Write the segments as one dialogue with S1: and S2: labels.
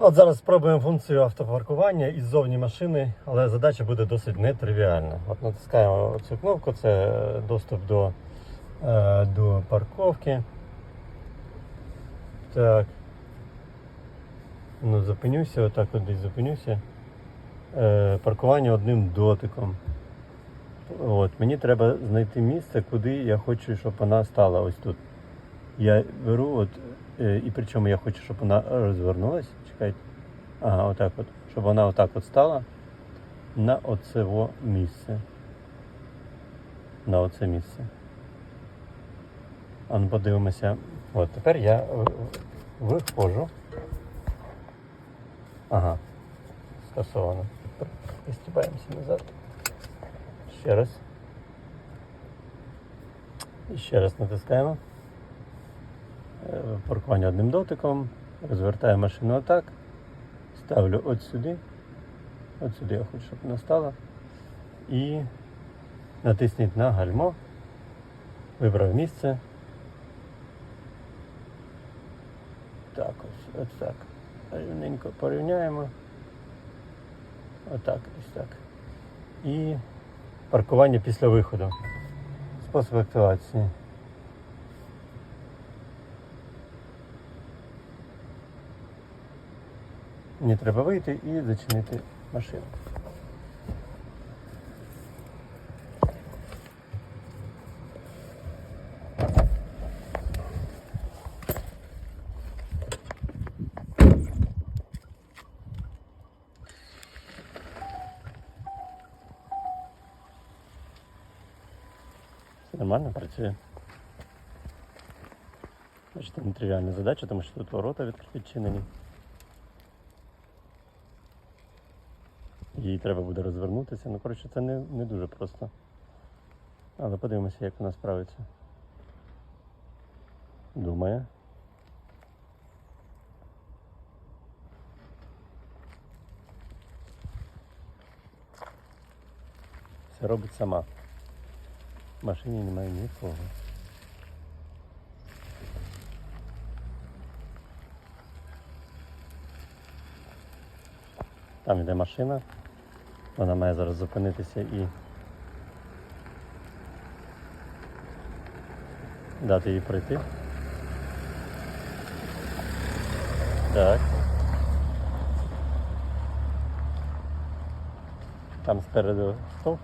S1: От зараз спробуємо функцію автопаркування із зовні машини, але задача буде досить нетривіальна. От натискаємо цю кнопку, це доступ до, е, до парковки. Так. Ну, зупинюся, отак от десь зупинюся. Е, паркування одним дотиком. От, мені треба знайти місце, куди я хочу, щоб вона стала ось тут. Я беру, от, е, і причому я хочу, щоб вона розвернулась. Чекайте. Ага, отак от. Щоб вона отак от стала на оце місце. На оце місце. А ну подивимося. От тепер я е, виходжу. Ага. Скасовано. Пристібаємося назад. Ще раз. І ще раз натискаємо. Паркування одним дотиком. Розвертаю машину отак. Ставлю от сюди. От сюди я хочу, щоб вона стала. І натисніть на гальмо. Вибрав місце. Так, ось, ось так. Рівненько порівняємо. Отак, ось так. І паркування після виходу. Спосіб активації. Мені треба вийти і зачинити машину. Нормально працює. Бачите, нетривіальна задача, тому що тут ворота відчинені. Їй треба буде розвернутися. Ну, коротше, це не, не дуже просто. Але подивимося, як вона справиться. Думає. Все робить сама. В машині немає нікого. Там йде машина. Вона має зараз зупинитися і дати їй пройти. Так. Там спереду стовп,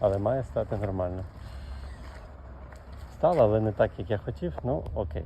S1: але має стати нормально. Стало, але не так, як я хотів, ну окей.